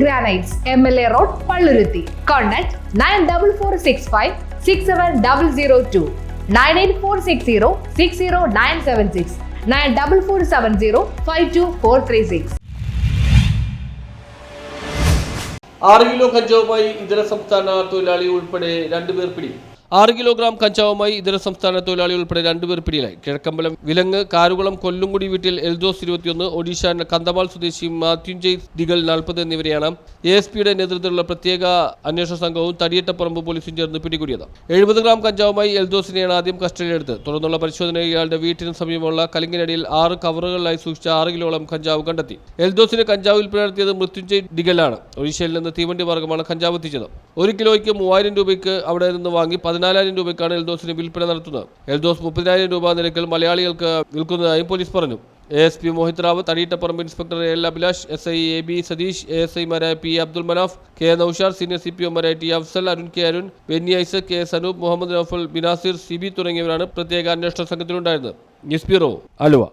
Granites M L A road Palluruthy contact nine double four six five six seven double zero two nine eight four six zero six zero nine seven six nine double four seven zero five two four three six ആറ് kilo കഞ്ചാവുമായി ഇതര സംസ്ഥാന തൊഴിലാളി ഉൾപ്പെടെ രണ്ടുപേർ പിടി ആറ് kilogram കഞ്ചാവുമായി ഇതര സംസ്ഥാന തൊഴിലാളി ഉൾപ്പെടെ രണ്ടുപേർ പിടിയിലായി. കിഴക്കമ്പലം വിലങ്ങ് കാരുകുളം കൊല്ലുംകുടി വീട്ടിൽ എൽദോസ് ഇരുപത്തിയൊന്ന് ഒഡീഷ കന്തമാൾ സ്വദേശി മാത്യുഞ്ജയ് ദിഗൽ നാൽപ്പത് എന്നിവരെയാണ് എ എസ് പിയുടെ നേതൃത്വത്തിലുള്ള പ്രത്യേക അന്വേഷണ സംഘവും തടിയട്ടപ്പറമ്പ് പോലീസും ചേർന്ന് പിടികൂടിയത്. എഴുപത് ഗ്രാം കഞ്ചാവുമായി എൽദോസിനെയാണ് ആദ്യം കസ്റ്റഡിയിലെടുത്തത്. തുടർന്നുള്ള പരിശോധനയിൽ ഇയാളുടെ വീട്ടിന് സമീപമുള്ള കലിങ്ങിനടിയിൽ ആറ് കവറുകളിലായി സൂക്ഷിച്ച ആറ് കിലോളം കഞ്ചാവ് കണ്ടെത്തി. എൽദോസിന് കഞ്ചാവ് വിൽപ്പന നടത്തിയത് മൃത്യുഞ്ജയ് ഡിഗലാണ് ഒഡീഷയിൽ നിന്ന് തീവണ്ടി മാർഗമാണ് കഞ്ചാവ് എത്തിച്ചത്. ഒരു കിലോയ്ക്ക് മൂവായിരം രൂപയ്ക്ക് അവിടെ നിന്ന് വാങ്ങി പതിനാലായിരം രൂപയ്ക്കാണ് എൽദോസിന് വിൽപ്പന നടത്തുന്നത്. എൽദോസ് മുപ്പതിനായിരം രൂപ നിരക്കിൽ മലയാളികൾക്ക് വിൽക്കുന്നതായും പോലീസ് പറഞ്ഞു. A S P Mohit Rao Thadiyittaparambu inspector L Abhilash S I A B Satheesh A S ഐമാരായ P Abdul Manaf K Noushar senior C P ഒമാരായ T Afsal Arun K Arun Benny Isaac K S Anoop Muhammad Noufal Binasir Sibi തുടങ്ങിയവരാണ് പ്രത്യേക അന്വേഷണ സംഘത്തിലുണ്ടായിരുന്നത്. News bureau Aluva.